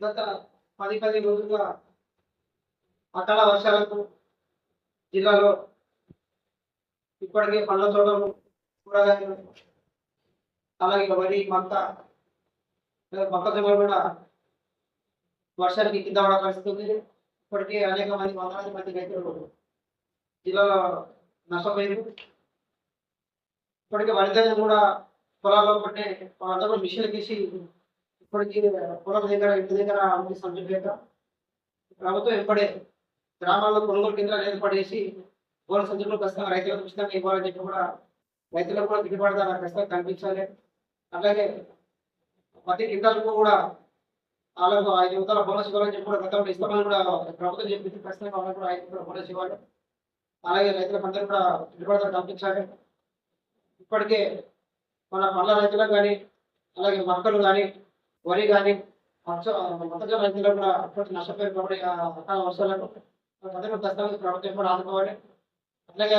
గత పది పది రోజులుగా అకాల వర్షాలకు జిల్లాలో ఇప్పటికే పండ్ల తోటలు కూరగాయలు అలాగే వరి మక్క మొక్కజొన్న కూడా వర్షానికి కింద పడ పరిస్థితి ఉంది. ఇప్పటికే అనేక మంది వందలాది మంది రైతులు జిల్లాలో నష్టపోయారు ఇప్పటికే వరి కూడా పొలాల్లో పట్టే వాళ్ళంతా కూడా మిషన్ తీసి ఇప్పటికీ పొలం దగ్గర ఇంటి దగ్గర అమ్మిస్తాం చెప్పలేక ప్రభుత్వం ఇప్పుడే గ్రామాల్లో కొనుగోలు కేంద్రాలు ఏర్పడేసి పూల సంచులు ఖచ్చితంగా రైతులకు ఉచితంగా ఇవ్వాలని చెప్పి కూడా రైతులకు కూడా గిట్టుబాటు ధర ఖచ్చితంగా కనిపించాలి అలాగే ప్రతి క్వింటాలకు కూడా వాళ్ళకు ఐదు వందల బోనస్ ఇవ్వాలని చెప్పి కూడా గతంలో ఇస్తామని కూడా ప్రభుత్వం చెప్పింది. ఖచ్చితంగా వాళ్ళకు కూడా ఐదు వందల బోనస్ ఇవ్వాలి. అలాగే రైతులకు అందరూ కూడా గిట్టుబాటు ధర కల్పించాలి. ఇప్పటికే మన పండ్ల రైతులకు కానీ అలాగే మొక్కలు కానీ వరి కానీ మొక్కజొన్న రైతులు కూడా అప్పటి నష్టపోయిన కాబట్టి ఆ అకాల వర్షాలకు అందరూ ప్రభుత్వం కూడా ఆదుకోవాలి. అట్లాగే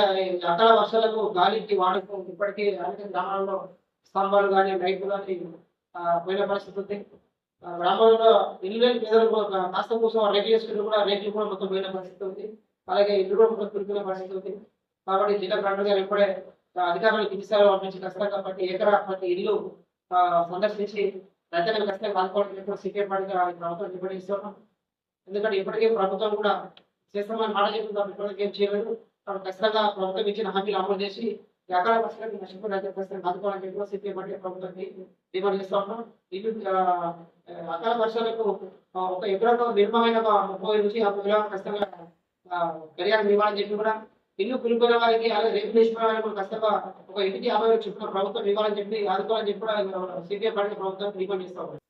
అకాల వర్షాలకు గాలికి వాడకు ఇప్పటికీ అనేక గ్రామాల్లో స్తంభాలు కానీ లైట్లు కానీ పోయిన పరిస్థితి ఉంది. గ్రామాల్లో ఇల్లు లేని పేదలకు కాస్త కోసం రేట్లు కూడా రేట్లు కూడా మొత్తం పోయిన పరిస్థితి ఉంది. అలాగే ఇల్లు కూడా మొత్తం కురికిన పరిస్థితి ఉంది. కాబట్టి జిల్లా కలెక్టర్ గారు ఇప్పుడే అధికారులు కింది కిందిసారి పంపించి కష్టం కాబట్టి ఎకరా ప్రతి ఇల్లు సందర్శించి రైతులకు ఖచ్చితంగా ఆదుకోవడం సీకే సిపిఎం ప్రభుత్వం డిపెండ్ ఇస్తున్నాం ఎందుకంటే ఇప్పటికే ప్రభుత్వం కూడా చేస్తామని మాట చెప్పింది తప్ప ఏం చేయలేదు. కాబట్టి ఖచ్చితంగా ప్రభుత్వం ఇచ్చిన హామీలు అమలు చేసి ఎక్కడ అకాల వర్షాలకు నష్టపోయిన రైతులు ఖచ్చితంగా ఆదుకోవాలని చెప్పి సిపిఎం పార్టీ ప్రభుత్వాన్ని డిమాండ్ చేస్తా ఉన్నాం. ఇల్లు అకాల వర్షాలకు ఒక ఎకరాకు నిర్మమైన ముప్పై నుంచి యాభై వేల ఖచ్చితంగా ఆ, పరిహారం ఇవ్వాలని చెప్పి కూడా ఇల్లు కూలిపోయిన వారికి అలాగే రేపు చేసిన వారికి ఒక ఇంటికి యాభై వేలు ప్రభుత్వం ఇవ్వాలని చెప్పి ఆదుకోవాలని చెప్పి సిపిఐ పార్టీ ప్రభుత్వం డిమాండ్ చేస్తా